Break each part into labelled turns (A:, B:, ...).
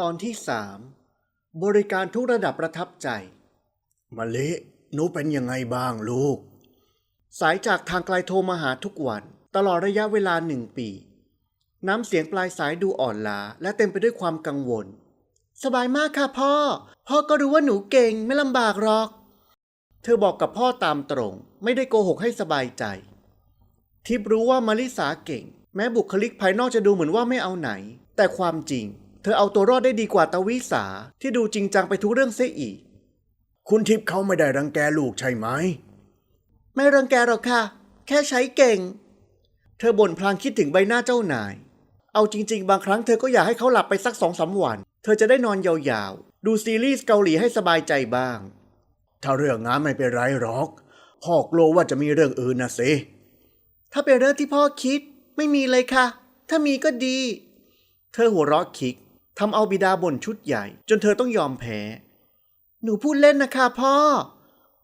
A: ตอนที่สามบริการทุกระดับประทับใจมาเละหนูเป็นยังไงบ้างลูก สายจากทางไกลโทรมาหาทุกวัน ตลอดระยะเวลาหนึ่งปี น้ำเสียงปลายสายดูอ่อนล้าและเต็มไปด้วยความกังวล สบายมากค่ะพ่อ พ่อก็รู้ว่าหนูเก่งไม่ลำบากหรอก เธอบอกกับพ่อตามตรง ไม่ได้โกหกให้สบายใจ ทิพรู้ว่ามาริสาเก่ง แม้บุคลิกภายนอกจะดูเหมือนว่าไม่เอาไหน แต่ความจริง เธอเอาตัวรอดได้ดีกว่าตาวิสาที่ดูจริงจังไปทุกเรื่องเสียอีก คุณทิพย์เขาไม่ได้รังแกลูกใช่ไหม ไม่รังแกหรอกค่ะ แค่ใช้เก่ง เธอบ่นพลางคิดถึงใบหน้าเจ้านาย เอาจริง ๆ บางครั้งเธอก็อยากให้เขาหลับไปสักสองสามวัน เธอจะได้นอนยาวๆ ดูซีรีส์เกาหลีให้สบายใจบ้าง ถ้าเรื่องงานไม่เป็นไรหรอก พ่อกลัวว่าจะมีเรื่องอื่นนะสิ ถ้าเป็นเรื่องที่พ่อคิด ไม่มีเลยค่ะ ถ้ามีก็ดี เธอหัวเราะคิก ทำเอาบิดาบ่นชุดใหญ่ จนเธอต้องยอมแพ้ หนูพูดเล่นนะคะพ่อ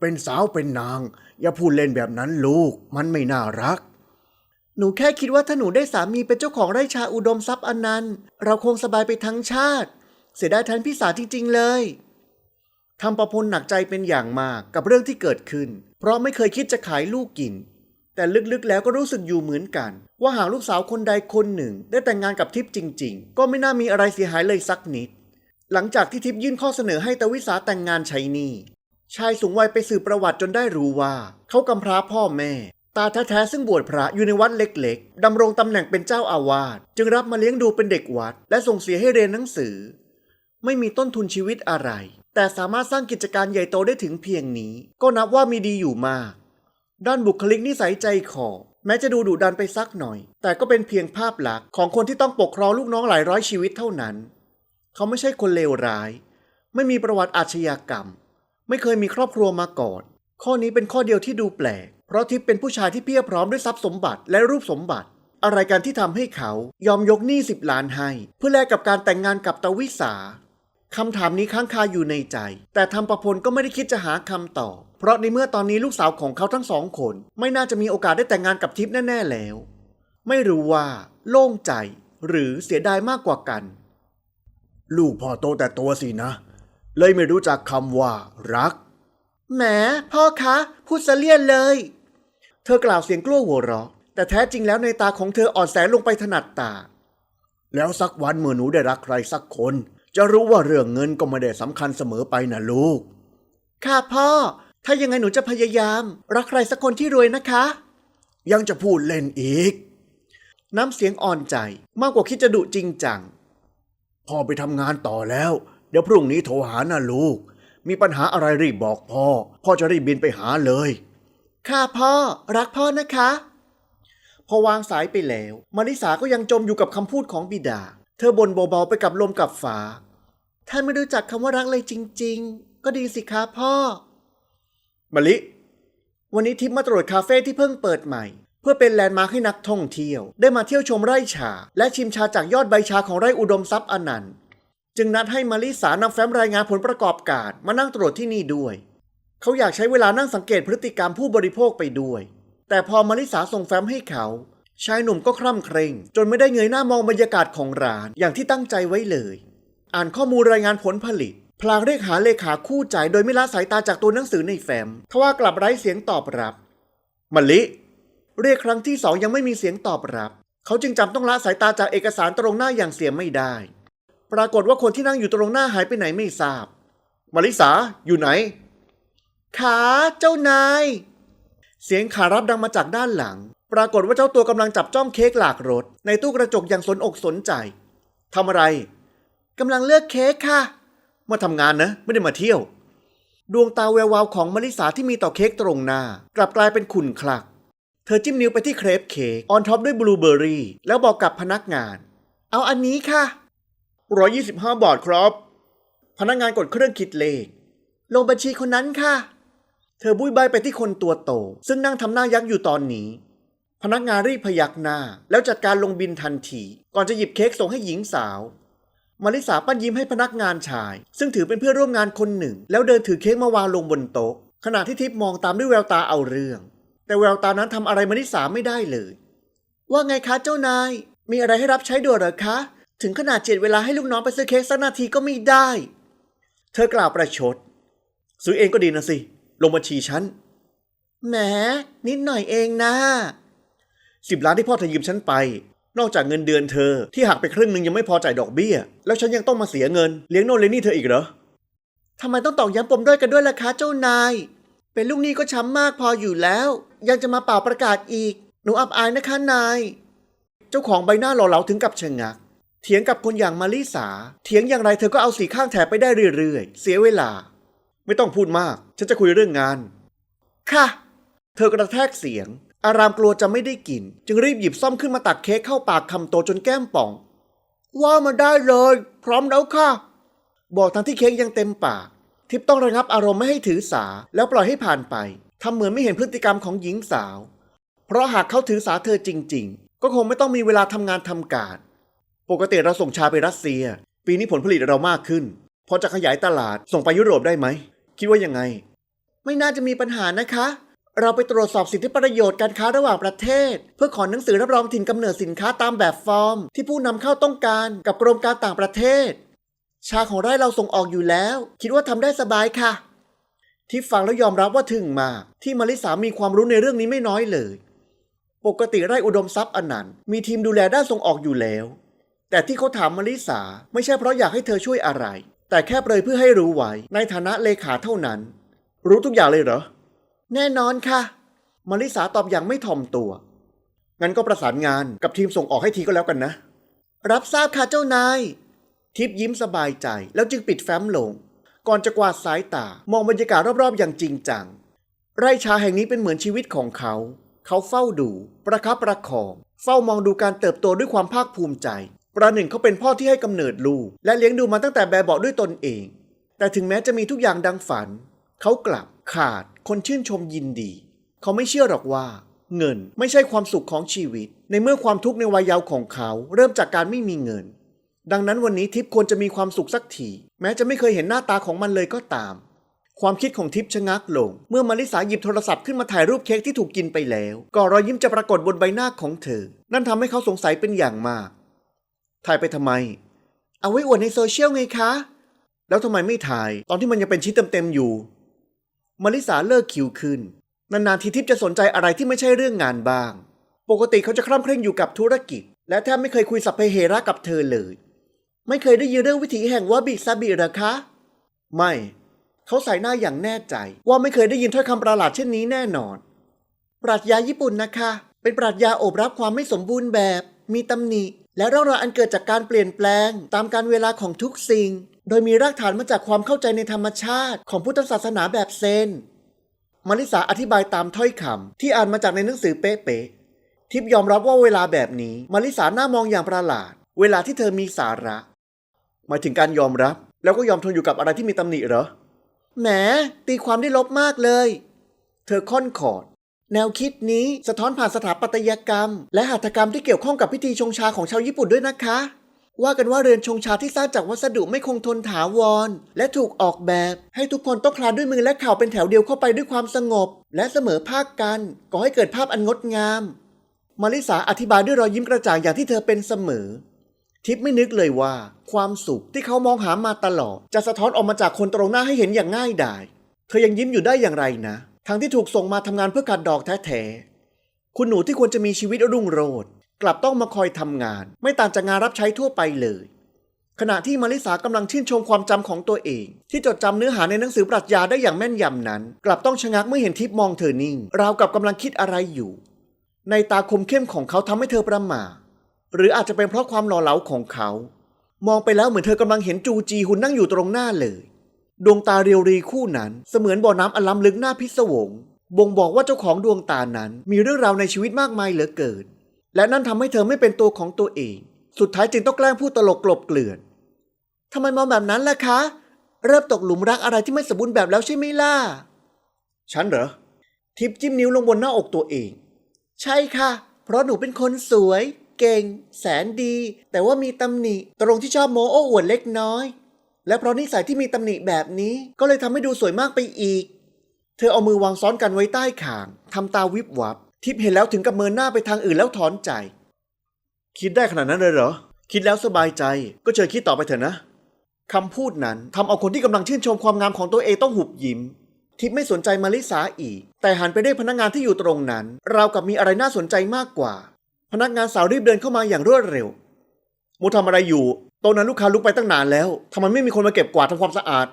A: เป็นสาวเป็นนาง อย่าพูดเล่นแบบนั้นลูก มันไม่น่ารัก หนูแค่คิดว่าถ้าหนูได้สามีเป็นเจ้าของไร่ชาอุดมทรัพย์อันนั้น เราคงสบายไปทั้งชาติ เสียดายแทนพี่สาวจริง ๆ เลยทำประพลหนักใจเป็นอย่างมากกับเรื่องที่เกิดขึ้น เพราะไม่เคยคิดจะขายลูกกิน แต่ลึกๆแล้วก็รู้สึกอยู่เหมือนกัน ว่าหากลูกสาวคนใดคนหนึ่ง ได้แต่งงานกับทิพย์จริง ๆ ก็ไม่น่ามีอะไรเสียหายเลยสักนิด หลังจากที่ทิพย์ยื่นข้อเสนอให้ตาวิสาแต่งงานใช้นี้ชายสูงวัยไปสืบประวัติจนได้รู้ว่า เขากำพร้าพ่อแม่ ตาแท้ๆซึ่งบวชพระอยู่ในวัดเล็กๆดำรงตำแหน่งเป็นเจ้าอาวาสจึงรับมาเลี้ยงดูเป็นเด็กวัด และส่งเสียให้เรียนหนังสือ ไม่มีต้นทุนชีวิตอะไร แต่สามารถสร้างกิจการใหญ่โตได้ถึงเพียงนี้ ก็นับว่ามีดีอยู่มาก ด้านบุคลิกนิสัยใจคอแม้จะดูดุดันไปสักหน่อย แต่ก็เป็นเพียงภาพลักษณ์ของคนที่ต้องปกครองลูกน้องหลายร้อยชีวิตเท่านั้น เขาไม่ใช่คนเลวร้าย ไม่มีประวัติอาชญากรรม ไม่เคยมีครอบครัวมาก่อน ข้อนี้เป็นข้อเดียวที่ดูแปลก เพราะทิพย์เป็นผู้ชายที่เพียบพร้อมด้วยทรัพย์สมบัติและรูปสมบัติ อะไรกันที่ทำให้เขายอมยกหนี้สิบล้านให้ เพื่อแลกกับการแต่งงานกับตาวิสา คำถามนี้ค้างคาอยู่ในใจ แต่ทำประพลก็ไม่ได้คิดจะหาคำตอบ เพราะในเมื่อตอนนี้ลูกสาวของเขาทั้งสองคน ไม่น่าจะมีโอกาสได้แต่งงานกับทิพย์แน่ ๆแล้ว ไม่รู้ว่า โล่งใจ หรือเสียดายมากกว่ากัน ลูกพ่อโตแต่ตัวสินะ เลยไม่รู้จักคำว่า รัก แหม พ่อคะ พูดเสเลียนเลย เธอกล่าวเสียงกลั้วหัวเราะ แต่แท้จริงแล้วในตาของเธออ่อนแสนลงไปถนัดตา แล้วสักวันเมื่อหนูได้รักใครสักคน จะรู้ว่าเรื่องเงินก็ไม่ได้สำคัญเสมอไปนะลูก ค่ะพ่อ ถ้ายังไงหนูจะพยายาม รักใครสักคนที่รวยนะคะ ยังจะพูดเล่นอีก น้ำเสียงอ่อนใจมากกว่าคิดจะดุจริงจัง พ่อไปทำงานต่อแล้ว เดี๋ยวพรุ่งนี้โทรหานะลูก มีปัญหาอะไรรีบบอกพ่อ พ่อจะรีบบินไปหาเลย ค่ะพ่อ รักพ่อนะคะ พอวางสายไปแล้วมาริสาก็ยังจมอยู่กับคำพูดของบิดา เธอบ่นเบาๆไปกับลมกับฟ้าท่านไม่รู้จักคำว่ารักเลยจริง ๆ ก็ดีสิคะพ่อมะลิ วันนี้ทิพย์มาตรวจคาเฟ่ที่เพิ่งเปิดใหม่ เพื่อเป็นแลนด์มาร์คให้นักท่องเที่ยว ได้มาเที่ยวชมไร่ชา และชิมชาจากยอดใบชาของไร่อุดมทรัพย์อนันต์จึงนัดให้มาริสานำแฟ้มรายงานผลประกอบการมานั่งตรวจที่นี่ด้วย เขาอยากใช้เวลานั่งสังเกตพฤติกรรมผู้บริโภคไปด้วย แต่พอมาริสาส่งแฟ้มให้เขา ชายหนุ่มก็คร่ำเคร่ง จนไม่ได้เงยหน้ามองบรรยากาศของร้านอย่างที่ตั้งใจไว้เลย อ่านข้อมูลรายงานผลผลิต พลางเรียกหาเลขาคู่ใจโดยไม่ละสายตาจากตัวหนังสือในแฟ้มทว่ากลับไร้เสียงตอบรับมะลิ เรียกครั้งที่สองยังไม่มีเสียงตอบรับ เขาจึงจำต้องละสายตาจากเอกสารตรงหน้าอย่างเสียไม่ได้ ปรากฏว่าคนที่นั่งอยู่ตรงหน้าหายไปไหนไม่ทราบมาริสาอยู่ไหน ขาเจ้านาย เสียงขารับดังมาจากด้านหลัง ปรากฏว่าเจ้าตัวกำลังจับจ้องเค้กหลากรสในตู้กระจกอย่างสนอกสนใจทำอะไรกำลังเลือกเค้กค่ะ มาทำงานนะ ไม่ได้มาเที่ยว ดวงตาแวววาวของมาริสาที่มีต่อเค้กตรงหน้า กลับกลายเป็นขุ่นคลัก เธอจิ้มนิ้วไปที่เครปเค้กออนท็อปด้วยบลูเบอร์รี่ แล้วบอกกับพนักงาน เอาอันนี้ค่ะ 125 บาทครับ พนักงานกดเครื่องคิดเลข ลงบัญชีคนนั้นค่ะ เธอบุ้ยใบไปที่คนตัวโต ซึ่งนั่งทำหน้ายักษ์อยู่ตอนนี้ พนักงานรีบพยักหน้า แล้วจัดการลงบินทันที ก่อนจะหยิบเค้กส่งให้หญิงสาว มาริสาปั้นยิ้มให้พนักงานชาย ซึ่งถือเป็นเพื่อนร่วมงานคนหนึ่ง แล้วเดินถือเค้กมาวางลงบนโต๊ะ ขณะที่ทิพย์มองตามด้วยแววตาเอาเรื่อง แต่แววตานั้นทำอะไรมาริสาไม่ได้เลย ว่าไงคะเจ้านาย มีอะไรให้รับใช้ด่วนหรอคะ ถึงขนาดเจ็ดเวลาให้ลูกน้องไปซื้อเค้กสักนาทีก็ไม่ได้ เธอกล่าวประชด ซื้อเองก็ดีนะสิ ลงบัญชีฉัน แหมนิดหน่อยเองนะ สิบล้านที่พ่อเธอยืมฉันไป นอกจากเงินเดือนเธอที่หักไปครึ่งหนึ่งยังไม่พอจ่ายดอกเบี้ย แล้วฉันยังต้องมาเสียเงินเลี้ยงโน่นเลี้ยงนี่เธออีกเหรอทำไมต้องตอกย้ำปมด้อยกันด้วยล่ะคะเจ้านาย เป็นลูกหนี้ก็ช้ำมากพออยู่แล้ว ยังจะมาเป่าประกาศอีก หนูอับอายนะคะนาย เจ้าของใบหน้าหล่อเหลาถึงกับชะงัก เถียงกับคนอย่างมาลิสา เถียงอย่างไรเธอก็เอาสีข้างแถไปได้เรื่อยๆ เสียเวลา ไม่ต้องพูดมาก ฉันจะคุยเรื่องงาน ค่ะ เธอกระแทกเสียง อารามกลัวจะไม่ได้กิน จึงรีบหยิบซ่อมขึ้นมาตักเค้กเข้าปากคำโตจนแก้มป่อง ว่ามาได้เลย พร้อมแล้วค่ะ บอกทั้งที่เค้กยังเต็มปาก ทิพต้องระงับอารมณ์ไม่ให้ถือสา แล้วปล่อยให้ผ่านไปทำเหมือนไม่เห็นพฤติกรรมของหญิงสาว เพราะหากเขาถือสาเธอจริง ๆ ก็คงไม่ต้องมีเวลาทำงานทำการ ปกติเราส่งชาไปรัสเซีย ปีนี้ผลผลิตเรามากขึ้นพอจะขยายตลาดส่งไปยุโรปได้ไหม คิดว่ายังไง ไม่น่าจะมีปัญหานะคะ เราไปตรวจสอบสิทธิประโยชน์การค้าระหว่างประเทศ เพื่อขอหนังสือรับรองถิ่นกำเนิดสินค้าตามแบบฟอร์ม ที่ผู้นำเข้าต้องการกับกรมการต่างประเทศ ชาของไร่เราส่งออกอยู่แล้ว คิดว่าทำได้สบายค่ะ ที่ฟังแล้วยอมรับว่าถึงมากที่มาริสามีความรู้ในเรื่องนี้ไม่น้อยเลย ปกติไร่อุดมทรัพย์อนันต์มีทีมดูแลด้านส่งออกอยู่แล้ว แต่ที่เขาถามมาริสาไม่ใช่เพราะอยากให้เธอช่วยอะไร แต่แค่เปรยเพื่อให้รู้ไว้ในฐานะเลขาเท่านั้น รู้ทุกอย่างเลยเหรอ แน่นอนค่ะมาริสาตอบอย่างไม่ถ่อมตัว งั้นก็ประสานงานกับทีมส่งออกให้ทีก็แล้วกันนะ รับทราบค่ะเจ้านาย ทิพย์ยิ้มสบายใจแล้วจึงปิดแฟ้มลง ก่อนจะกวาดสายตามองบรรยากาศรอบๆ อย่างจริงจัง ไร่ชาแห่งนี้เป็นเหมือนชีวิตของเขา เขาเฝ้าดู ประคับประคอง เฝ้ามองดูการเติบโตด้วยความภาคภูมิใจ ประหนึ่งเขาเป็นพ่อที่ให้กำเนิดลูก และเลี้ยงดูมาตั้งแต่แบบเบาะด้วยตนเอง แต่ถึงแม้จะมีทุกอย่างดังฝัน เขากลับขาด คนชื่นชมยินดี เขาไม่เชื่อหรอกว่า เงินไม่ใช่ความสุขของชีวิต ในเมื่อความทุกข์ในวัยเยาว์ของเขา เริ่มจากการไม่มีเงิน ดังนั้นวันนี้ทิพย์ควรจะมีความสุขสักทีแม้จะไม่เคยเห็นหน้าตาของมันเลยก็ตาม ความคิดของทิพย์ชะงักลง เมื่อมาริสาหยิบโทรศัพท์ขึ้นมาถ่ายรูปเค้กที่ถูกกินไปแล้วก่อนรอยยิ้มจะปรากฏบนใบหน้าของเธอ นั่นทำให้เขาสงสัยเป็นอย่างมาก ถ่ายไปทำไม เอาไว้อวดในโซเชียลไงคะ แล้วทำไมไม่ถ่าย ตอนที่มันยังเป็นชิ้นเต็มๆอยู่ มาริสาเลิกคิวขึ้น นานๆทีทิพย์จะสนใจอะไรที่ไม่ใช่เรื่องงานบ้าง ปกติเขาจะคร่ำเคร่งอยู่กับธุรกิจ และแทบไม่เคยคุยสัพเพเหระกับเธอเลย ไม่เคยได้ยินเรื่องวิถีแห่งวาบิซาบิหรอคะ ไม่ เขาใส่หน้าอย่างแน่ใจ ว่าไม่เคยได้ยินถ้อยคำประหลาดเช่นนี้แน่นอน ปรัชญาญี่ปุ่นนะคะ เป็นปรัชญาโอบรับความไม่สมบูรณ์แบบ มีตำหนิ และร่องรอยอันเกิดจากการเปลี่ยนแปลง ตามการเวลาของทุกสิ่ง โดยมีรากฐานมาจากความเข้าใจในธรรมชาติของพุทธศาสนาแบบเซนมาริสาอธิบายตามถ้อยคำที่อ่านมาจากในหนังสือเป๊ะๆทิพย์ยอมรับว่าเวลาแบบนี้มาริสาหน้ามองอย่างประหลาด เวลาที่เธอมีสาระหมายถึงการยอมรับ แล้วก็ยอมทนอยู่กับอะไรที่มีตำหนิเหรอแหมตีความได้ลบมากเลย เธอค่อนขอด แนวคิดนี้สะท้อนผ่านสถาปัตยกรรม และหัตถกรรมที่เกี่ยวข้องกับพิธีชงชาของชาวญี่ปุ่นด้วยนะคะ ว่ากันว่าเรือนชงชาที่สร้างจากวัสดุไม่คงทนถาวร และถูกออกแบบ ให้ทุกคนต้องคลานด้วยมือและเข่าเป็นแถวเดียวเข้าไปด้วยความสงบ และเสมอภาคกันก่อให้เกิดภาพอันงดงาม มาริสาอธิบายด้วยรอยยิ้มกระจ่างอย่างที่เธอเป็นเสมอ ทิพย์ไม่นึกเลยว่า ความสุขที่เขามองหามาตลอด จะสะท้อนออกมาจากคนตรงหน้าให้เห็นอย่างง่ายดายเธอยังยิ้มอยู่ได้อย่างไรนะทั้งที่ถูกส่งมาทำงานเพื่อการดอกแท้ๆคุณหนูที่ควรจะมีชีวิตรุ่งโรจน์ กลับต้องมาคอยทำงาน ไม่ต่างจากงานรับใช้ทั่วไปเลย ขณะที่มาริสากำลังชื่นชมความจำของตัวเอง ที่จดจำเนื้อหาในหนังสือปรัชญาได้อย่างแม่นยำนั้น กลับต้องชะงักเมื่อเห็นทิพย์มองเธอนิ่ง ราวกับกำลังคิดอะไรอยู่ ในตาคมเข้มของเขาทำให้เธอประหม่าหรืออาจจะเป็นเพราะความหล่อเหลาของเขา มองไปแล้วเหมือนเธอกำลังเห็นจูจีหุนนั่งอยู่ตรงหน้าเลยดวงตาเรียวรีคู่นั้นเสมือนบ่อน้ำอันล้ำลึกหน้าพิศวง บ่งบอกว่าเจ้าของดวงตานั้นมีเรื่องราวในชีวิตมากมายเหลือเกิน และนั่นทำให้เธอไม่เป็นตัวของตัวเอง สุดท้ายจึงต้องแกล้งพูดตลกกลบเกลื่อนทำไมมองแบบนั้นล่ะคะ เริ่มตกหลุมรักอะไรที่ไม่สมบูรณ์แบบแล้วใช่ไหมล่ะ ฉันเหรอ ทิปจิ้มนิ้วลงบนหน้าอกตัวเอง ใช่ค่ะ เพราะหนูเป็นคนสวย เก่ง แสนดี แต่ว่ามีตำหนิ ตรงที่ชอบโมโอ้อวดเล็กน้อย และเพราะนิสัยที่มีตำหนิแบบนี้ ก็เลยทำให้ดูสวยมากไปอีก เธอเอามือวางซ้อนกันไว้ใต้ขางทำตาวิบวับ ทิพย์เห็นแล้วถึงกับเมินหน้าไปทางอื่นแล้วถอนใจ คิดได้ขนาดนั้นเลยเหรอ คิดแล้วสบายใจ ก็เชิญคิดต่อไปเถอะนะคำพูดนั้นทำเอาคนที่กำลังชื่นชมความงามของตัวเองต้องหุบยิ้ม ทิพย์ไม่สนใจมาริสาอีก แต่หันไปได้พนักงานที่อยู่ตรงนั้น ราวกับมีอะไรน่าสนใจมากกว่า พนักงานสาวรีบเดินเข้ามาอย่างรวดเร็วโมทำอะไรอยู่โต๊ะนั้นลูกค้าลุกไปตั้งนานแล้วทำไมไม่มีคนมาเก็บกวาดทำความสะอาด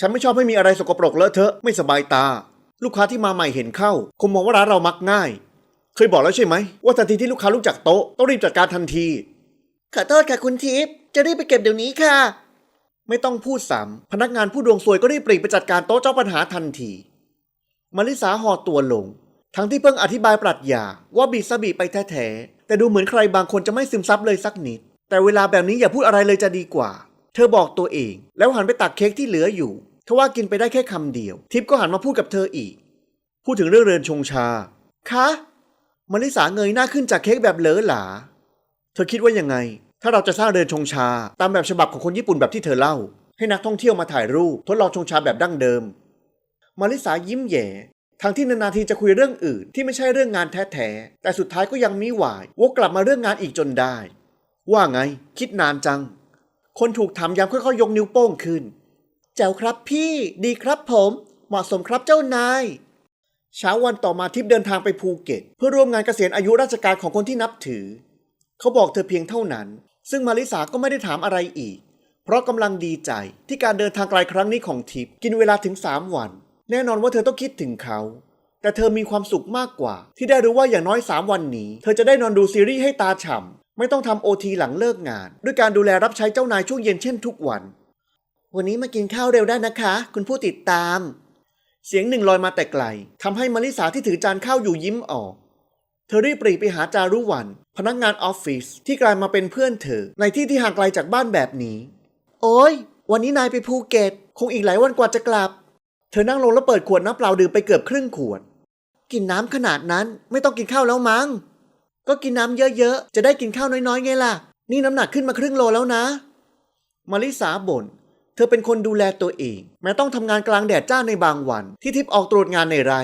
A: ฉันไม่ชอบให้มีอะไรสกปรกเลอะเทอะไม่สบายตา ลูกค้าที่มาใหม่เห็นเข้า คงมองว่าร้านเรามักง่าย เคยบอกแล้วใช่ไหม ว่าทันทีที่ลูกค้าลุกจากโต๊ะต้องรีบจัดการทันที ขอโทษค่ะคุณทิพย์จะรีบไปเก็บเดี๋ยวนี้ค่ะ ไม่ต้องพูดซ้ำพนักงานผู้ดวงซวยก็รีบปรีไปจัดการโต๊ะเจ้าปัญหาทันทีมาริสาห่อตัวลง ทั้งที่เพิ่งอธิบายปรัชญาว่าบีสบีไปแท้ๆแต่ดูเหมือนใครบางคนจะไม่ซึมซับเลยสักนิด แต่เวลาแบบนี้อย่าพูดอะไรเลยจะดีกว่า เธอบอกตัวเอง แล้วหันไปตักเค้กที่เหลืออยู่ทว่ากินไปได้แค่คำเดียว ทิพย์ก็หันมาพูดกับเธออีก พูดถึงเรื่องเรือนชงชาคะ มาริสาเงยหน้าขึ้นจากเค้กแบบเหลอหลา เธอคิดว่ายังไง ถ้าเราจะสร้างเรือนชงชา ตามแบบฉบับของคนญี่ปุ่นแบบที่เธอเล่า ให้นักท่องเที่ยวมาถ่ายรูปทดลองชงชาแบบดั้งเดิม มาริสายิ้มแย่ทั้งที่นานๆทีจะคุยเรื่องอื่นที่ไม่ใช่เรื่องงานแท้ๆ แต่สุดท้ายก็ยังมิหวายวกกลับมาเรื่องงานอีกจนได้ ว่าไง คิดนานจัง คนถูกถามย้ำค่อยๆยกนิ้วโป้งขึ้นเจ้าครับพี่ ดีครับผม เหมาะสมครับเจ้านาย เช้าวันต่อมาทิพย์เดินทางไปภูเก็ต เพื่อร่วมงานเกษียณอายุราชการของคนที่นับถือ เขาบอกเธอเพียงเท่านั้น ซึ่งมาริสาก็ไม่ได้ถามอะไรอีก เพราะกำลังดีใจที่การเดินทางไกลครั้งนี้ของทิพย์กินเวลาถึง 3 วัน แน่นอนว่าเธอต้องคิดถึงเขา แต่เธอมีความสุขมากกว่า ที่ได้รู้ว่าอย่างน้อย 3 วันนี้ เธอจะได้นอนดูซีรีส์ให้ตาฉ่ำไม่ต้องทำโอทีหลังเลิกงาน ด้วยการดูแลรับใช้เจ้านายช่วงเย็นเช่นทุกวัน วันนี้มากินข้าวเร็วได้นะคะ คุณผู้ติดตาม เสียงหนึ่งลอยมาแต่ไกลทำให้มาริสาที่ถือจานข้าวอยู่ยิ้มออก เธอรีบปรีไปหาจารุวัน พนักงานออฟฟิศที่กลายมาเป็นเพื่อนเธอ ในที่ที่ห่างไกลจากบ้านแบบนี้ โอ้ยวันนี้นายไปภูเก็ตคงอีกหลายวันกว่าจะกลับ เธอนั่งลงแล้วเปิดขวดน้ำเปล่าดื่มไปเกือบครึ่งขวด กินน้ำขนาดนั้นไม่ต้องกินข้าวแล้วมั้ง ก็กินน้ำเยอะๆ จะได้กินข้าวน้อยๆไงล่ะ นี่น้ำหนักขึ้นมาครึ่งโลแล้วนะมาริสาบ่น เธอเป็นคนดูแลตัวเอง แม้ต้องทำงานกลางแดดจ้าในบางวัน ที่ทิพย์ออกตรวจงานในไร่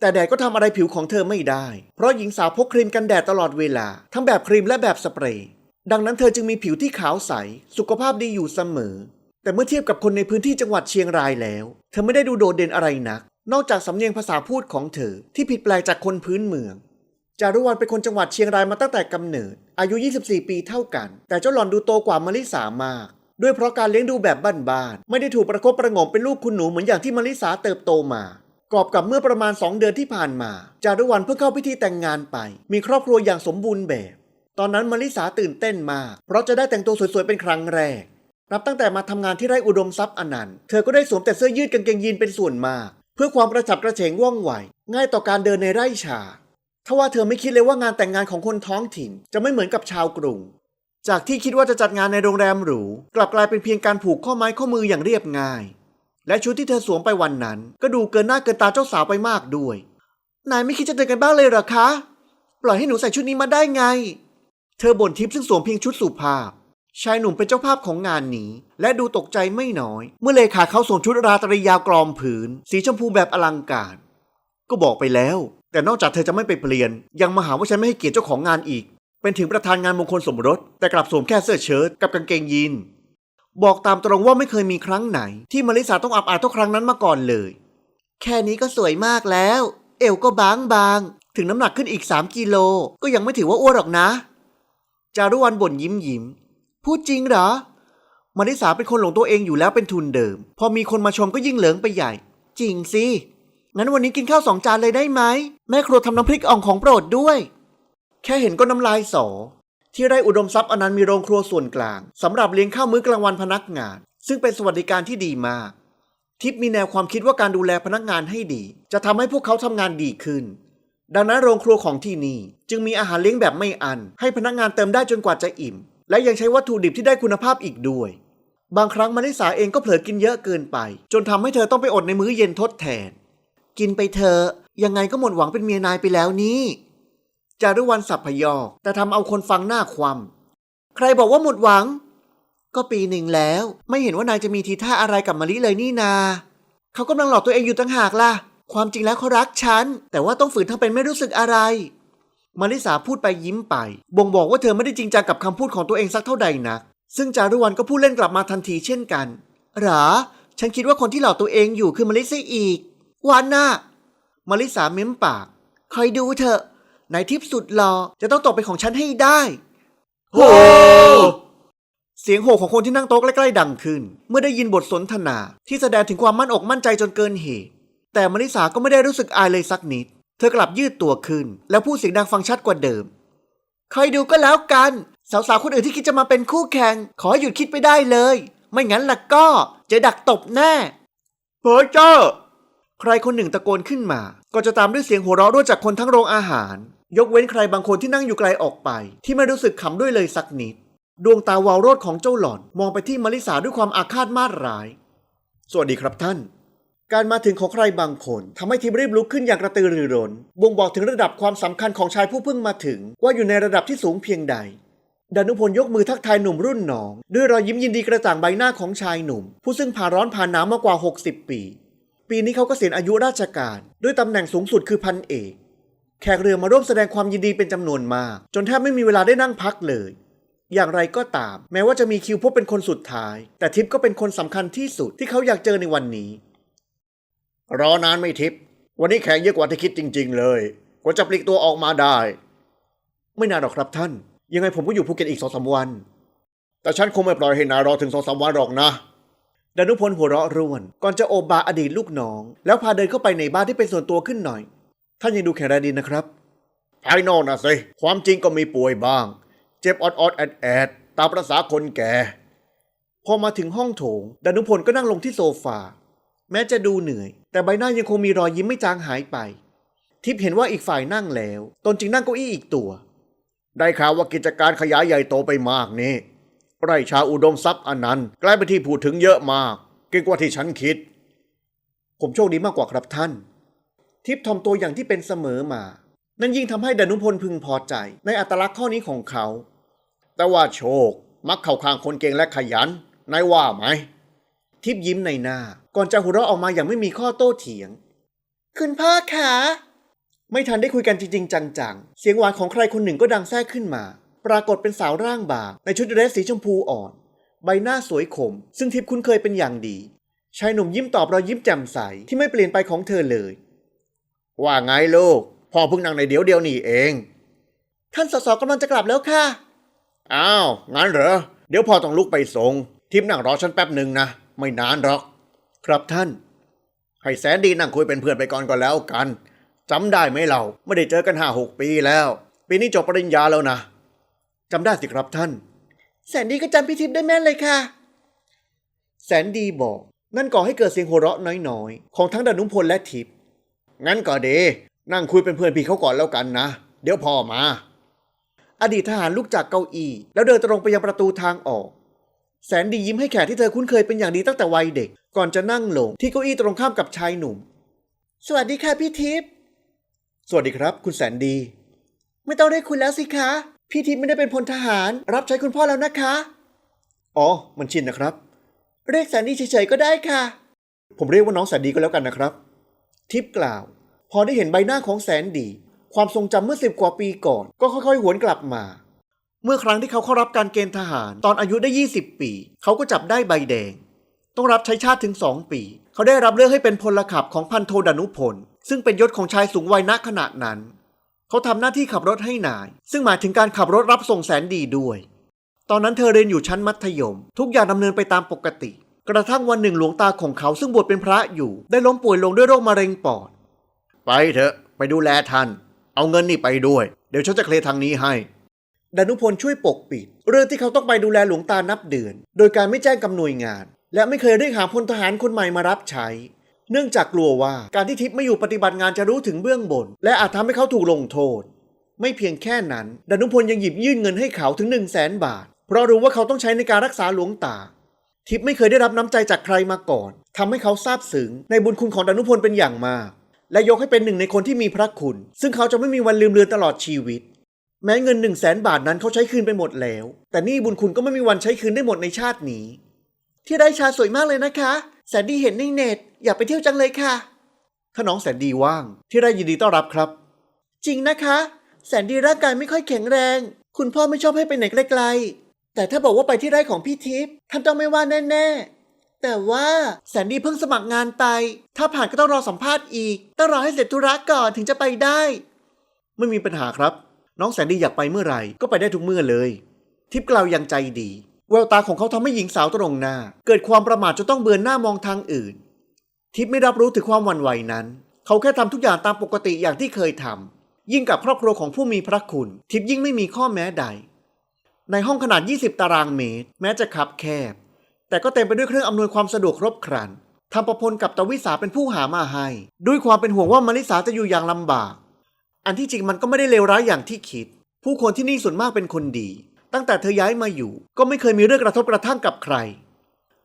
A: แต่แดดก็ทำอะไรผิวของเธอไม่ได้ เพราะหญิงสาวพกครีมกันแดดตลอดเวลา ทั้งแบบครีมและแบบสเปรย์ ดังนั้นเธอจึงมีผิวที่ขาวใส สุขภาพดีอยู่เสมอ แต่เมื่อเทียบกับคนในพื้นที่จังหวัดเชียงรายแล้ว เธอไม่ได้ดูโดดเด่นอะไรนัก นอกจากสำเนียงภาษาพูดของเธอที่ผิดแปลกจากคนพื้นเมืองจารุวรรณเป็นคนจังหวัดเชียงรายมาตั้งแต่กำเนิด อายุ 24 ปีเท่ากัน แต่เจ้าหล่อนดูโตกว่ามาริสามาก ด้วยเพราะการเลี้ยงดูแบบบ้านๆไม่ได้ถูกประคบประงมเป็นลูกคุณหนูเหมือนอย่างที่มาริสาเติบโตมากอบกับเมื่อประมาณ 2 เดือนที่ผ่านมา จารุวรรณเพิ่งเข้าพิธีแต่งงานไป มีครอบครัวอย่างสมบูรณ์แบบ ตอนนั้นมาริสาตื่นเต้นมาก เพราะจะได้แต่งตัวสวยๆเป็นครั้งแรก นับตั้งแต่มาทำงานที่ไร่อุดมทรัพย์อนันต์เธอก็ได้สวมแต่เสื้อยืดกางเกงยีนเป็นส่วนมาก เพื่อความกระฉับกระเฉงว่องไว ง่ายต่อการเดินในไร่ชาทว่าเธอไม่คิดเลยว่างานแต่งงานของคนท้องถิ่น จะไม่เหมือนกับชาวกรุง จากที่คิดว่าจะจัดงานในโรงแรมหรู กลับกลายเป็นเพียงการผูกข้อไม้ข้อมืออย่างเรียบง่าย และชุดที่เธอสวมไปวันนั้น ก็ดูเกินหน้าเกินตาเจ้าสาวไปมากด้วย นายไม่คิดจะเดินกันบ้างเลยเหรอคะ ปล่อยให้หนูใส่ชุดนี้มาได้ไง เธอบ่นทิพย์ซึ่งสวมเพียงชุดสุภาพ ชายหนุ่มเป็นเจ้าภาพของงานนี้ และดูตกใจไม่น้อย เมื่อเลขาเขาสวมชุดราตรียาวกรอมผืน สีชมพูแบบอลังการ ก็บอกไปแล้ว แต่นอกจากเธอจะไม่ไปเปลี่ยน ยังมาหาว่าฉันไม่ให้เกียรติเจ้าของงานอีก เป็นถึงประธานงานมงคลสมรส แต่กลับสวมแค่เสื้อเชิ้ตกับกางเกงยีนบอกตามตรงว่าไม่เคยมีครั้งไหน ที่มาริสาต้องอับอายท่าครั้งนั้นมาก่อนเลย แค่นี้ก็สวยมากแล้ว เอวก็บางบางๆถึงน้ำหนักขึ้นอีก 3 กิโล ก็ยังไม่ถือว่าอ้วนหรอกนะ จารุวรรณบ่นยิ้มยิ้ม พูดจริงเหรอ มาริสาเป็นคนหลงตัวเองอยู่แล้วเป็นทุนเดิม พอมีคนมาชมก็ยิ่งเหลิงไปใหญ่ จริงสิ งั้นวันนี้กินข้าวสองจานเลยได้ไหม แม่ครัวทำน้ำพริกอ่องของโปรดด้วย ค่เห็นก็น้ำลายสอ ที่ไร่อุดมทรัพย์อนันต์มีโรงครัวส่วนกลางสำหรับเลี้ยงข้าวมื้อกลางวันพนักงาน ซึ่งเป็นสวัสดิการที่ดีมาก ทิพมีแนวความคิดว่าการดูแลพนักงานให้ดี จะทำให้พวกเขาทำงานดีขึ้น ดังนั้นโรงครัวของที่นี่จึงมีอาหารเลี้ยงแบบไม่อัน ให้พนักงานเติมได้จนกว่าจะอิ่ม และยังใช้วัตถุดิบที่ได้คุณภาพอีกด้วย บางครั้งมาริสาเองก็เผลอกินเยอะเกินไป จนทำให้เธอต้องไปอดในมื้อเย็นทดแทน กินไปเถอะยังไงก็หมดหวังเป็นเมียนายไปแล้วนี่ จารุวรรณสับพยอก แต่ทำเอาคนฟังหน้าความใครบอกว่าหมดหวัง ก็ปีหนึ่งแล้ว ไม่เห็นว่านายจะมีทีท่าอะไรกับมะลิเลยนี่นา เขากำลังหลอกตัวเองอยู่ตั้งหากล่ะ ความจริงแล้วเขารักฉัน แต่ว่าต้องฝืนทำเป็นไม่รู้สึกอะไร มาริสาพูดไปยิ้มไป บ่งบอกว่าเธอไม่ได้จริงจังกับคำพูดของตัวเองสักเท่าใดนักซึ่งจารุวรรณก็พูดเล่นกลับมาทันทีเช่นกัน หรอ ฉันคิดว่าคนที่หลอกตัวเองอยู่คือมาริซะอีก วันน่ะมาริสาเม้มปาก คอยดูเถอะ นายทิพย์สุดหล่อจะต้องตกเป็นของฉันให้ได้
B: โอ้
A: เสียงโห่ของคนที่นั่งโต๊ะใกล้ๆดังขึ้น เมื่อได้ยินบทสนทนาที่แสดงถึงความมั่นอกมั่นใจจนเกินเหตุ แต่มาริสาก็ไม่ได้รู้สึกอายเลยสักนิด เธอกลับยืดตัวขึ้น แล้วพูดเสียงดังฟังชัดกว่าเดิมคอยดูก็แล้วกัน สาวๆคนอื่นที่คิดจะมาเป็นคู่แข่ง ขอให้หยุดคิดไปได้เลย ไม่งั้นล่ะก็จะดักตบแน่
B: เพอเจอร์
A: ใครคนหนึ่งตะโกนขึ้นมา ก็จะตามด้วยเสียงหัวเราะร่วจากคนทั้งโรงอาหาร ยกเว้นใครบางคนที่นั่งอยู่ไกลออกไป ที่ไม่รู้สึกขำด้วยเลยสักนิด ดวงตาวาวโรดของเจ้าหล่อนมองไปที่มาริสาด้วยความอาฆาตมาดร้าย สวัสดีครับท่าน การมาถึงของใครบางคนทำให้ทีมรีบลุกขึ้นอย่างกระตือรือร้น บ่งบอกถึงระดับความสำคัญของชายผู้เพิ่งมาถึง ว่าอยู่ในระดับที่สูงเพียงใดดานุพลยกมือทักทายหนุ่มรุ่นน้อง ด้วยรอยยิ้มยินดีกระจ่างใบหน้าของชายหนุ่ม ผู้ซึ่งผ่านร้อนผ่านหนาวมากว่า 60 ปี ปีนี้เขาก็เกษียณอายุราชการ ด้วยตำแหน่งสูงสุดคือพันเอก แขกเรือมาร่วมแสดงความยินดีเป็นจำนวนมาก จนแทบไม่มีเวลาได้นั่งพักเลย อย่างไรก็ตาม แม้ว่าจะมีคิวพบเป็นคนสุดท้าย แต่ทิพย์ก็เป็นคนสำคัญที่สุดที่เขาอยากเจอในวันนี้
B: รอนานไม่ทิพย์วันนี้แขกเยอะกว่าที่คิดจริง ๆ เลยกว่าจะปลีกตัวออกมาได้
A: ไม่นานหรอกครับท่าน ยังไงผมก็อยู่ภูเก็ตอีกสองสามวัน
B: แต่ฉันคงไม่ปล่อยให้นายรอถึงสองสามวันหรอกนะ
A: ดานุพลหัวเราะร่วน ก่อนจะโอบบาอดีตลูกน้อง แล้วพาเดินเข้าไปในบ้านที่เป็นส่วนตัวขึ้นหน่อย ท่านยังดูแข็งแรงดีนะครับ
B: ภายนอกนะสิ ความจริงก็มีป่วยบ้าง เจ็บออดออดแอดแอดตามประษาคนแก่
A: พอมาถึงห้องโถงดานุพลก็นั่งลงที่โซฟา แม้จะดูเหนื่อย แต่ใบหน้ายังคงมีรอยยิ้มไม่จางหายไป ทิพย์เห็นว่าอีกฝ่ายนั่งแล้ว ตนจึงนั่งเก้าอี้อีกตัว
B: ได้ข่าวว่ากิจการขยายใหญ่โตไปมากนี่ไร่ชาอุดมทรัพย์อันนั้นกลายเป็นที่พูดถึงเยอะมากเก่งกว่าที่ฉันคิด
A: ผมโชคดีมากกว่าครับท่าน ทิพย์ทอมตัวอย่างที่เป็นเสมอมา นั่นยิ่งทำให้ดานุพลพึงพอใจ ในอัตลักษณ์ข้อนี้ของเขา
B: แต่ว่าโชค มักเข้าข้างคนเก่งและขยันนายว่าไหม
A: ทิพย์ยิ้มในหน้า ก่อนจะหัวเราะออกมาอย่างไม่มีข้อโต้เถียง คุณพ่อคะไม่ทันได้คุยกันจริง ๆ จังๆ เสียงหวานของใครคนหนึ่งก็ดังแทรกขึ้นมา ปรากฏเป็นสาวร่างบาง ในชุดเดรสสีชมพูอ่อน ใบหน้าสวยขม ซึ่งทิพย์คุ้นเคยเป็นอย่างดี ชายหนุ่มยิ้มตอบรอยยิ้มแจ่มใสที่ไม่เปลี่ยนไปของเธอเลย
B: ว่าไงลูก พ่อเพิ่งนั่งในเดี๋ยวเดียวนี่เอง
A: ท่านสสกำลังจะกลับแล้วค่ะ
B: อ้าว งั้นเหรอ เดี๋ยวพ่อต้องลุกไปส่ง ทิมนั่งรอฉันแป๊บหนึ่งนะ ไม่นานหรอก
A: ครับท่าน
B: ให้แสนดีนั่งคุยเป็นเพื่อนไปก่อนก็แล้วกัน จำได้ไหมเราไม่ได้เจอกันห้าหกปีแล้ว ปีนี้จบปริญญาแล้วนะ
A: จำได้สิครับท่าน แสนดีก็จำพี่ทิพย์ได้แม่นเลยค่ะ แสนดีบอก นั่นก่อให้เกิดเสียงหัวเราะน้อยๆ ของทั้งดานุพลและทิพย์
B: งั้นก็ดี นั่งคุยเป็นเพื่อนพี่เขาก่อนแล้วกันนะ เดี๋ยวพ่อมา
A: อดีตทหารลุกจากเก้าอี้แล้วเดินตรงไปยังประตูทางออก แสนดียิ้มให้แขกที่เธอคุ้นเคยเป็นอย่างดีตั้งแต่วัยเด็ก ก่อนจะนั่งลงที่เก้าอี้ตรงข้ามกับชายหนุ่ม สวัสดีค่ะพี่ทิพย์ สวัสดีครับ คุณแสนดี ไม่ต้องเรียกคุณแล้วสิคะ พี่ทิพย์ไม่ได้เป็นพลทหาร รับใช้คุณพ่อแล้วนะคะ อ๋อ มันชินนะครับ เรียกแสนดีเฉยๆก็ได้ค่ะ ผมเรียกว่าน้องแสนดีก็แล้วกันนะครับ ทิพย์กล่าว พอได้เห็นใบหน้าของแสนดี ความทรงจำเมื่อสิบกว่าปีก่อน ก็ค่อยๆ หวนกลับมา เมื่อครั้งที่เขาเข้ารับการเกณฑ์ทหาร ตอนอายุได้ 20 ปี เขาก็จับได้ใบแดง ต้องรับใช้ชาติถึง2ปี เขาได้รับเลือกให้เป็นพลขับของพันโทดานุพล ซึ่งเป็นยศของชายสูงวัยณขณะนั้น เขาทำหน้าที่ขับรถให้นาย ซึ่งหมายถึงการขับรถรับส่งแสนดีด้วย ตอนนั้นเธอเรียนอยู่ชั้นมัธยม ทุกอย่างดำเนินไปตามปกติ กระทั่งวันหนึ่งหลวงตาของเขาซึ่งบวชเป็นพระอยู่ ได้ล้มป่วยลงด้วยโรคมะเร็งปอด
B: ไปเถอะ ไปดูแลท่าน เอาเงินนี่ไปด้วย เดี๋ยวฉันจะเคลียร์ทางนี้ให้
A: ดานุพลช่วยปกปิด เรื่องที่เขาต้องไปดูแลหลวงตานับเดือน โดยการไม่แจ้งกับหน่วยงาน และไม่เคยเรียกหาพลทหารคนใหม่มารับใช้ เนื่องจากกลัวว่าการที่ทิพย์ไม่อยู่ปฏิบัติงานจะรู้ถึงเบื้องบน และอาจทำให้เขาถูกลงโทษ ไม่เพียงแค่นั้นดานุพลยังหยิบยื่นเงินให้เขาถึง1นึ่งแสนบาท เพราะรู้ว่าเขาต้องใช้ในการรักษาหลวงตา ทิพย์ไม่เคยได้รับน้ำใจจากใครมาก่อนทำให้เขาซาบซึ้งในบุญคุณของดานุพลเป็นอย่างมาก และยกให้เป็นหนึ่งในคนที่มีพระคุณ ซึ่งเขาจะไม่มีวันลืมเลือนตลอดชีวิต แม้เงินหนึ่งแสนบาทนั้นเขาใช้คืนไปหมดแล้ว แต่นี่บุญคุณก็ไม่มีวันใช้คืนได้หมดในชาตินี้ ที่ได้ชาสวยมากเลยนะคะ แสนดีเห็นในเน็ตอยากไปเที่ยวจังเลยค่ะ ถ้าน้องแสนดีว่าง ที่ได้ยินดีต้อนรับครับ จริงนะคะ แสนดีร่างกายไม่ค่อยแข็งแรง คุณพ่อไม่ชอบให้ไปไหนไกลๆ แต่ถ้าบอกว่าไปที่ไร่ของพี่ทิพย์ท่านต้องไม่ว่าแน่ๆ แต่ว่าแสนดีเพิ่งสมัครงานไป ถ้าผ่านก็ต้องรอสัมภาษณ์อีก ต้องรอให้เสร็จธุระก่อนถึงจะไปได้
B: ไม่มีปัญหาครับ น้องแสนดีอยากไปเมื่อไหร่ก็ไปได้ทุกเมื่อเลย ทิพย์กล่าวอย่างใจดีแววตาของเขาทำให้หญิงสาวตรงหน้า เกิดความประมาทจนต้องเบือนหน้ามองทางอื่น ทิพย์ไม่รับรู้ถึงความวันไหวนั้น เขาแค่ทำทุกอย่างตามปกติอย่างที่เคยทำยิ่งกับครอบครัวของผู้มีพระคุณ ทิพย์ยิ่งไม่มีข้อแม้ใด ในห้องขนาด 20 ตารางเมตร แม้จะคับแคบ แต่ก็เต็มไปด้วยเครื่องอำนวยความสะดวกครบครันทำประพลกับตวิสาเป็นผู้หามาให้ ด้วยความเป็นห่วงว่ามาริสาจะอยู่อย่างลำบาก อันที่จริงมันก็ไม่ได้เลวร้ายอย่างที่คิด ผู้คนที่นี่ส่วนมากเป็นคนดี ตั้งแต่เธอย้ายมาอยู่ ก็ไม่เคยมีเรื่องกระทบกระทั่งกับใคร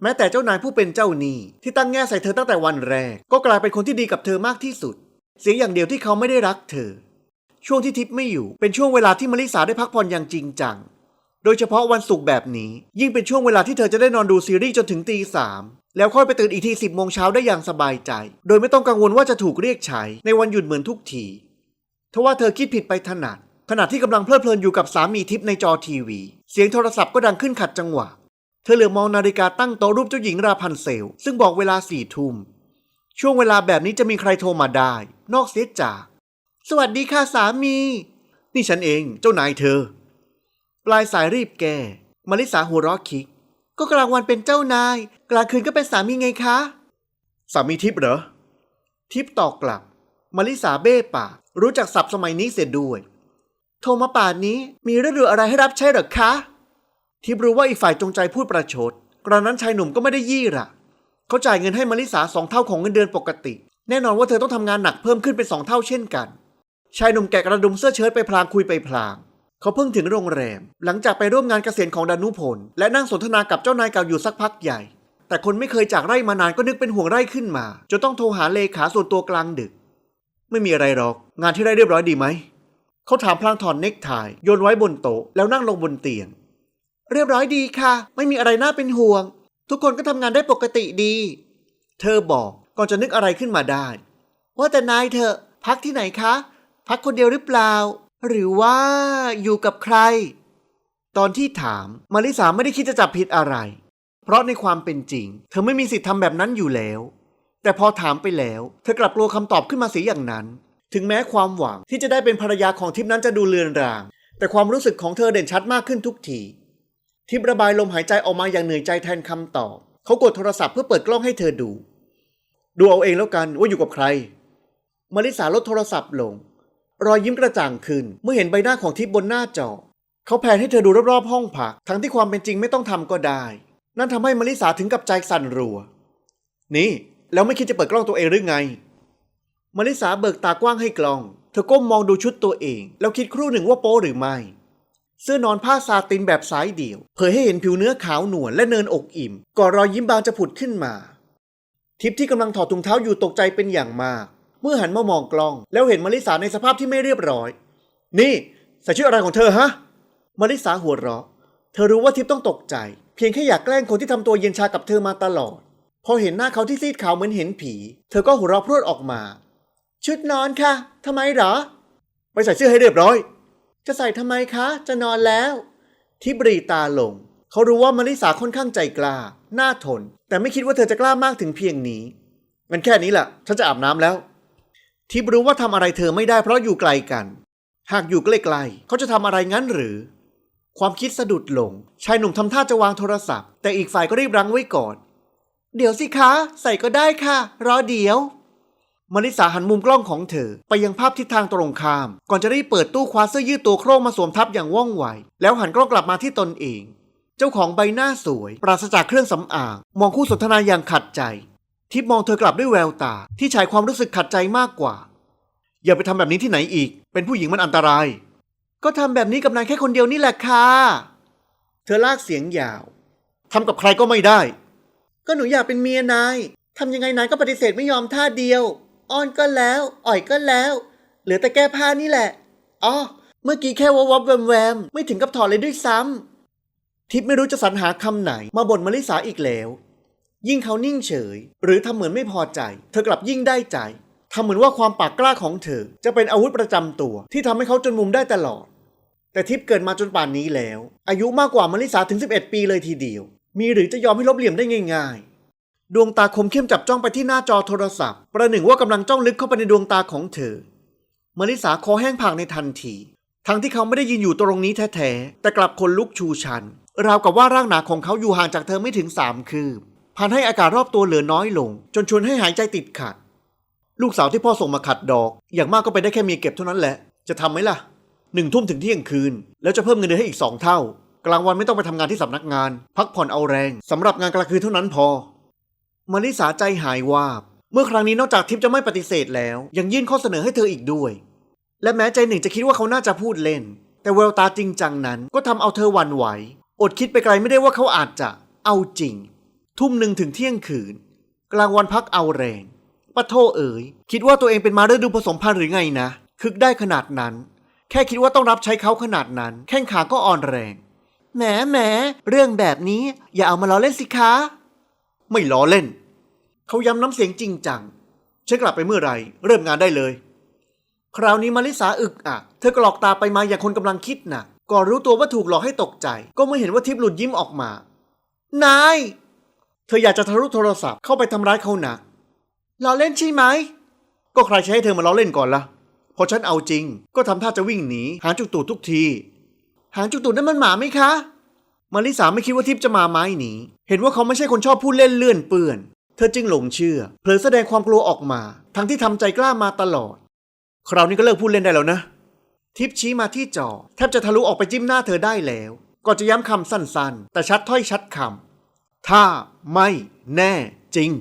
B: แม้แต่เจ้านายผู้เป็นเจ้าหนี้ที่ตั้งแง่ใส่เธอตั้งแต่วันแรก ก็กลายเป็นคนที่ดีกับเธอมากที่สุด เสียอย่างเดียวที่เขาไม่ได้รักเธอ ช่วงที่ทิพย์ไม่อยู่ เป็นช่วงเวลาที่มาริสาได้พักผ่อนอย่างจริงจัง โดยเฉพาะวันศุกร์แบบนี้ ยิ่งเป็นช่วงเวลาที่เธอจะได้นอนดูซีรีส์จนถึงตีสามแล้วค่อยไปตื่นอีกทีสิบโมงเช้าได้อย่างสบายใจ โดยไม่ต้องกังวลว่าจะถูกเรียกใช้ในวันหยุดเหมือนทุกทีทว่าเธอคิดผิดไปถนัดขณะที่กำลังเพลิดเพลินอยู่กับสามีทิพย์ในจอทีวี เสียงโทรศัพท์ก็ดังขึ้นขัดจังหวะ เธอเหลือมองนาฬิกาตั้งโต๊ะรูปเจ้าหญิงราพันเซล ซึ่งบอกเวลาสี่ทุ่มช่วงเวลาแบบนี้จะมีใครโทรมาได้ นอกเสียจาก สวัสดีค่ะสามี นี่ฉันเอง เจ้านายเธอ ปลายสายรีบแก้มาริสาหัวเราะคิก ก็กลางวันเป็นเจ้านาย กลางคืนก็เป็นสามีไงคะ สามีทิพย์เหรอ ทิพย์ตอบกลับมาริสาเบ้ปากรู้จักศัพท์สมัยนี้เสียด้วย โทรมาป่านนี้มีเรื่องด่วนอะไรให้รับใช้เหรอคะ ทิพย์รู้ว่าอีกฝ่ายจงใจพูดประชดกระนั้นชายหนุ่มก็ไม่ได้ยี่หระเขาจ่ายเงินให้มาริสาสองเท่าของเงินเดือนปกติ แน่นอนว่าเธอต้องทำงานหนักเพิ่มขึ้นเป็นสองเท่าเช่นกัน ชายหนุ่มแกะกระดุมเสื้อเชิ้ตไปพลางคุยไปพลาง เขาเพิ่งถึงโรงแรม หลังจากไปร่วมงานเกษียณของดานุพล และนั่งสนทนากับเจ้านายเก่าอยู่สักพักใหญ่ แต่คนไม่เคยจากไร่มานานก็นึกเป็นห่วงไร่ขึ้นมาจนต้องโทรหาเลขาส่วนตัวกลางดึก ไม่มีอะไรหรอก งานที่ไร่เรียบร้อยดีไหมเขาถามพลางถอนเน็กไทโยนไว้บนโต๊ะแล้วนั่งลงบนเตียง เรียบร้อยดีค่ะ ไม่มีอะไรน่าเป็นห่วง ทุกคนก็ทำงานได้ปกติดี เธอบอกก่อนจะนึกอะไรขึ้นมาได้ ว่าแต่นายเธอพักที่ไหนคะ พักคนเดียวหรือเปล่า หรือว่าอยู่กับใคร ตอนที่ถามมาริสาไม่ได้คิดจะจับผิดอะไร เพราะในความเป็นจริง เธอไม่มีสิทธิ์ทำแบบนั้นอยู่แล้ว แต่พอถามไปแล้ว เธอกลับกลัวคำตอบขึ้นมาเสียอย่างนั้น ถึงแม้ความหวังที่จะได้เป็นภรรยาของทิพนั้นจะดูเลือนราง แต่ความรู้สึกของเธอเด่นชัดมากขึ้นทุกทีทิพระบายลมหายใจออกมาอย่างเหนื่อยใจแทนคำตอบ เขากดโทรศัพท์เพื่อเปิดกล้องให้เธอดู ดูเอาเองแล้วกันว่าอยู่กับใครมาริสาลดโทรศัพท์ลง รอยยิ้มกระจ่างขึ้น เมื่อเห็นใบหน้าของทิพย์บนหน้าจอ เขาแผนให้เธอดูรอบๆห้องพัก ทั้งที่ความเป็นจริงไม่ต้องทำก็ได้ นั่นทำให้มาริสาถึงกับใจสั่นรัว นี่ แล้วไม่คิดจะเปิดกล้องตัวเองหรือไง มาริสาเบิกตากว้างให้กล้อง เธอก้มมองดูชุดตัวเอง แล้วคิดครู่หนึ่งว่าโป๊หรือไม่ เสื้อนอนผ้าซาตินแบบสายเดี่ยว เผยให้เห็นผิวเนื้อขาวนวลและเนินอกอิ่มก่อนรอยยิ้มบางจะผุดขึ้นมา ทิพย์ที่กำลังถอดถุงเท้าอยู่ตกใจเป็นอย่างมาก เมื่อหันมามองกล้อง แล้วเห็นมาริสาในสภาพที่ไม่เรียบร้อย นี่ใส่ชุดอะไรของเธอฮะมาริสาหัวเราะ เธอรู้ว่าทิพย์ต้องตกใจ เพียงแค่อยากแกล้งคนที่ทำตัวเย็นชากับเธอมาตลอด พอเห็นหน้าเขาที่ซีดขาวเหมือนเห็นผี เธอก็หัวเราะพรวดออกมา ชุดนอนค่ะทำไมหรอ ไปใส่เสื้อให้เรียบร้อย จะใส่ทำไมคะ จะนอนแล้ว ทิบรีตาลง เขารู้ว่ามาริสาค่อนข้างใจกล้าน่าทน แต่ไม่คิดว่าเธอจะกล้ามากถึงเพียงนี้งั้นแค่นี้แหละ ฉันจะอาบน้ำแล้ว ทิบรู้ว่าทำอะไรเธอไม่ได้เพราะอยู่ไกลกัน หากอยู่ใกล้ๆเขาจะทำอะไรงั้นหรือ ความคิดสะดุดลง ชายหนุ่มทำท่าจะวางโทรศัพท์ แต่อีกฝ่ายก็รีบรั้งไว้ก่อน เดี๋ยวสิคะ ใส่ก็ได้ค่ะ รอเดี๋ยวมาริสาหันมุมกล้องของเธอ ไปยังภาพทิศทางตรงข้าม ก่อนจะรีบเปิดตู้คว้าเสื้อยืดตัวโครงมาสวมทับอย่างว่องไว แล้วหันกล้องกลับมาที่ตนเอง เจ้าของใบหน้าสวย ปราศจากเครื่องสำอาง มองคู่สนทนาอย่างขัดใจ ทิพย์มองเธอกลับด้วยแววตาที่ฉายความรู้สึกขัดใจมากกว่า อย่าไปทำแบบนี้ที่ไหนอีก เป็นผู้หญิงมันอันตราย ก็ทำแบบนี้กับนายแค่คนเดียวนี่แหละค่ะ เธอลากเสียงยาวทำกับใครก็ไม่ได้ ก็หนูอยากเป็นเมียนายทำยังไงนายก็ปฏิเสธไม่ยอมท่าเดียว อ้อนก็แล้ว อ่อยก็แล้ว เหลือแต่แก้ผ้านี่แหละ อ๋อ เมื่อกี้แค่ววับแวมแวม ไม่ถึงกับถอดเลยด้วยซ้ำทิพย์ไม่รู้จะสรรหาคำไหนมาบ่นมาริสาอีกแล้ว ยิ่งเขานิ่งเฉย หรือทำเหมือนไม่พอใจ เธอกลับยิ่งได้ใจทำเหมือนว่าความปากกล้าของเธอ จะเป็นอาวุธประจำตัว ที่ทำให้เขาจนมุมได้ตลอด แต่ทิพย์เกิดมาจนป่านนี้แล้ว อายุมากกว่ามาริสาถึง 11 ปีเลยทีเดียว มีหรือจะยอมให้ลบเหลี่ยมได้ง่ายๆ ดวงตาคมเข้มจับจ้องไปที่หน้าจอโทรศัพท์ ประหนึ่งว่ากำลังจ้องลึกเข้าไปในดวงตาของเธอมาริสาคอแห้งผากในทันที ทั้งที่เขาไม่ได้ยืนอยู่ตรงนี้แท้ๆแต่กลับคนลุกชูชันราวกับว่าร่างหนาของเขาอยู่ห่างจากเธอไม่ถึงสามคืบ พันให้อากาศรอบตัวเหลือน้อยลง จนชวนให้หายใจติดขัด ลูกสาวที่พ่อส่งมาขัดดอก อย่างมากก็ไปได้แค่เมียเก็บเท่านั้นแหละ จะทำไหมล่ะหนึ่งทุ่มถึงเที่ยงคืน แล้วจะเพิ่มเงินเดือนให้อีกสองเท่า กลางวันไม่ต้องไปทำงานที่สำนักงาน พักผ่อนเอาแรงสำหรับงานกลางคืนเท่านั้นพอมาริสาใจหายวาบ เมื่อครั้งนี้นอกจากทิพย์จะไม่ปฏิเสธแล้ว ยังยื่นข้อเสนอให้เธออีกด้วย และแม้ใจหนึ่งจะคิดว่าเขาน่าจะพูดเล่น แต่แววตาจริงจังนั้นก็ทำเอาเธอหวั่นไหว อดคิดไปไกลไม่ได้ว่าเขาอาจจะเอาจริง ทุ่มหนึ่งถึงเที่ยงคืน กลางวันพักเอาแรงปะโทเอ๋ยคิดว่าตัวเองเป็นมาฤดูผสมพันธุ์หรือไงนะ คึกได้ขนาดนั้น แค่คิดว่าต้องรับใช้เขาขนาดนั้น แข้งขาก็อ่อนแรง แหมแหมเรื่องแบบนี้อย่าเอามาล้อเล่นสิคะ ไม่ล้อเล่น เขาย้ำน้ำเสียงจริงจังฉันกลับไปเมื่อไหรเริ่มงานได้เลย คราวนี้มาริสาอึกอักเธอกรอกตาไปมาอย่างคนกำลังคิดหนักก่อนรู้ตัวว่าถูกหลอกให้ตกใจ ก็ไม่เห็นว่าทิพย์หลุดยิ้มออกมา นาย เธออยากจะทะลุโทรศัพท์เข้าไปทำร้ายเขาหนักล้อเล่นใช่ไหม ก็ใครใช้ให้เธอมาล้อเล่นก่อนละ่ะ พอฉันเอาจริง ก็ทำท่าจะวิ่งหนี หางจุกตูดทุกที หางจุกตูดนั่นมันหมาไหมคะ มาริสาไม่คิดว่าทิพย์จะมาไม้หนี เห็นว่าเขาไม่ใช่คนชอบพูดเล่นเลื่อนเปื่อน เธอจึงหลงเชื่อ เผลอแสดงความกลัวออกมา ทั้งที่ทำใจกล้ามาตลอด คราวนี้ก็เลิกพูดเล่นได้แล้วนะ ทิปชี้มาที่จอแทบจะทะลุออกไปจิ้มหน้าเธอได้แล้วก่อนจะย้ำคำสั้นๆ แต่ชัดถ้อยชัดคำ ถ้าไม่แน่จริง